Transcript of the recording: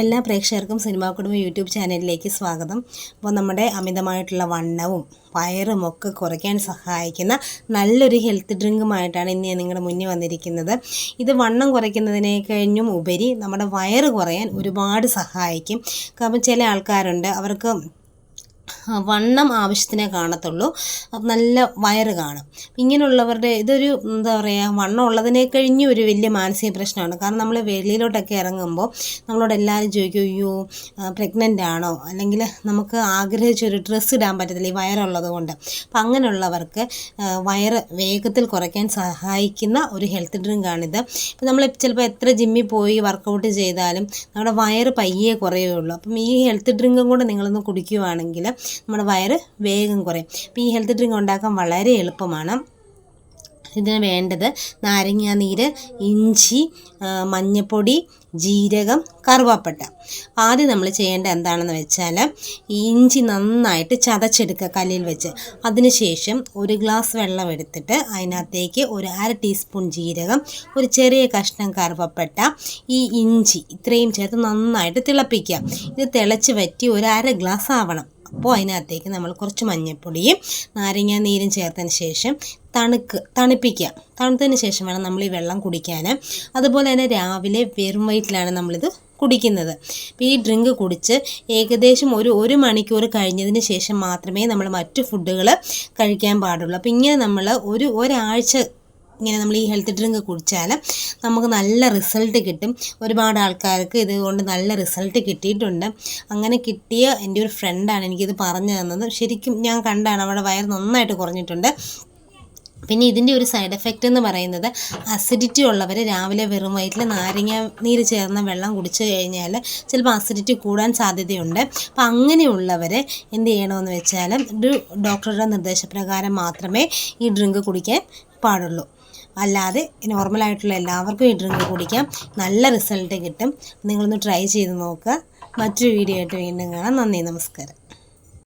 എല്ലാ പ്രേക്ഷകർക്കും സിനിമാ കുടുംബം യൂട്യൂബ് ചാനലിലേക്ക് സ്വാഗതം. അപ്പോൾ നമ്മുടെ അമിതമായിട്ടുള്ള വണ്ണവും വയറും ഒക്കെ കുറയ്ക്കാൻ സഹായിക്കുന്ന നല്ലൊരു ഹെൽത്ത് ഡ്രിങ്കുമായിട്ടാണ് ഇന്ന് ഞാൻ നിങ്ങളുടെ മുന്നിൽ വന്നിരിക്കുന്നത്. ഇത് വണ്ണം കുറയ്ക്കുന്നതിനെ കഴിഞ്ഞും ഉപരി നമ്മുടെ വയറ് കുറയാൻ ഒരുപാട് സഹായിക്കും. കാരണം ചില ആൾക്കാരുണ്ട് അവർക്ക് വണ്ണം ആവശ്യത്തിനേ കാണത്തുള്ളൂ. അപ്പം നല്ല വയറ് കാണും. ഇങ്ങനെയുള്ളവരുടെ ഇതൊരു എന്താ പറയുക വണ്ണം ഉള്ളതിനെ കഴിഞ്ഞ് ഒരു വലിയ മാനസിക പ്രശ്നമാണ്. കാരണം നമ്മൾ വെളിയിലോട്ടൊക്കെ ഇറങ്ങുമ്പോൾ നമ്മളോട് എല്ലാവരും ചോദിക്കും അയ്യോ പ്രഗ്നന്റ് ആണോ? അല്ലെങ്കിൽ നമുക്ക് ആഗ്രഹിച്ചൊരു ഡ്രസ്സ് ഇടാൻ പറ്റത്തില്ല ഈ വയറുള്ളത് കൊണ്ട്. അപ്പം അങ്ങനെയുള്ളവർക്ക് വയറ് വേഗത്തിൽ കുറയ്ക്കാൻ സഹായിക്കുന്ന ഒരു ഹെൽത്ത് ഡ്രിങ്കാണിത് ഇപ്പം നമ്മൾ ചിലപ്പോൾ എത്ര ജിമ്മിൽ പോയി വർക്കൗട്ട് ചെയ്താലും നമ്മുടെ വയറ് പയ്യെ കുറയുള്ളൂ അപ്പം ഈ ഹെൽത്ത് ഡ്രിങ്കും കൂടെ നിങ്ങളൊന്ന് കുടിക്കുവാണെങ്കിൽ നമ്മുടെ വയറ് വേഗം കുറയും. അപ്പോൾ ഈ ഹെൽത്ത് ഡ്രിങ്ക് ഉണ്ടാക്കാൻ വളരെ എളുപ്പമാണ്. ഇതിന് വേണ്ടത് നാരങ്ങ നീര് ഇഞ്ചി മഞ്ഞൾപ്പൊടി ജീരകം കറുവാപ്പട്ട. ആദ്യം നമ്മൾ ചെയ്യേണ്ട എന്താണെന്ന് വെച്ചാൽ ഇഞ്ചി നന്നായിട്ട് ചതച്ചെടുക്കുക കല്ലിൽ വെച്ച്. അതിനുശേഷം ഒരു ഗ്ലാസ് വെള്ളം എടുത്തിട്ട് അതിനകത്തേക്ക് ഒരു അര ടീസ്പൂൺ ജീരകം ഒരു ചെറിയ കഷ്ണം കറുവപ്പട്ട ഈ ഇഞ്ചി ഇത്രയും ചേർത്ത് നന്നായിട്ട് തിളപ്പിക്കുക. ഇത് തിളച്ച് വറ്റി ഒരു അര ഗ്ലാസ് ആവണം. അപ്പോൾ അതിനകത്തേക്ക് നമ്മൾ കുറച്ച് മഞ്ഞൾപ്പൊടിയും നാരങ്ങാ നീരും ചേർത്തതിന് ശേഷം തണുക്ക് തണുപ്പിക്കുക. തണുത്തതിന് ശേഷം വേണം നമ്മൾ ഈ വെള്ളം കുടിക്കാൻ. അതുപോലെ തന്നെ രാവിലെ വെറും വയറ്റിലാണ് നമ്മളിത് കുടിക്കുന്നത്. അപ്പോൾ ഈ ഡ്രിങ്ക് കുടിച്ച് ഏകദേശം ഒരു ഒരു മണിക്കൂർ കഴിഞ്ഞതിന് ശേഷം മാത്രമേ നമ്മൾ മറ്റു ഫുഡുകൾ കഴിക്കാൻ പാടുള്ളൂ. അപ്പോൾ ഇങ്ങനെ നമ്മൾ ഒരു ഒരാഴ്ച ഇങ്ങനെ നമ്മൾ ഈ ഹെൽത്ത് ഡ്രിങ്ക് കുടിച്ചാൽ നമുക്ക് നല്ല റിസൾട്ട് കിട്ടും. ഒരുപാട് ആൾക്കാർക്ക് ഇതുകൊണ്ട് നല്ല റിസൾട്ട് കിട്ടിയിട്ടുണ്ട്. അങ്ങനെ കിട്ടിയ എന്റെ ഒരു ഫ്രണ്ടാണ് എനിക്കിത് പറഞ്ഞു തന്നത്. ശരിക്കും ഞാൻ കണ്ടാണ് അവിടെ വയർ നന്നായിട്ട് കുറഞ്ഞിട്ടുണ്ട്. പിന്നെ ഇതിന്റെ ഒരു സൈഡ് എഫക്റ്റ് എന്ന് പറയുന്നത് അസിഡിറ്റി ഉള്ളവർ രാവിലെ വെറും വയറ്റിൽ നാരങ്ങ നീര് ചേർന്ന വെള്ളം കുടിച്ചു കഴിഞ്ഞാൽ ചിലപ്പോൾ അസിഡിറ്റി കൂടാൻ സാധ്യതയുണ്ട്. അപ്പം അങ്ങനെയുള്ളവർ എന്ത് ചെയ്യണമെന്ന് വെച്ചാൽ ഒരു ഡോക്ടറുടെ നിർദ്ദേശപ്രകാരം മാത്രമേ ഈ ഡ്രിങ്ക് കുടിക്കാൻ പാടുള്ളൂ. അല്ലാതെ നോർമലായിട്ടുള്ള എല്ലാവർക്കും ഈ ഡ്രിങ്ക് കുടിക്കാം നല്ല റിസൾട്ട് കിട്ടും. നിങ്ങളൊന്ന് ട്രൈ ചെയ്ത് നോക്കുക. മറ്റൊരു വീഡിയോ ആയിട്ട് വീണ്ടും കാണാം. നന്ദി നമസ്കാരം.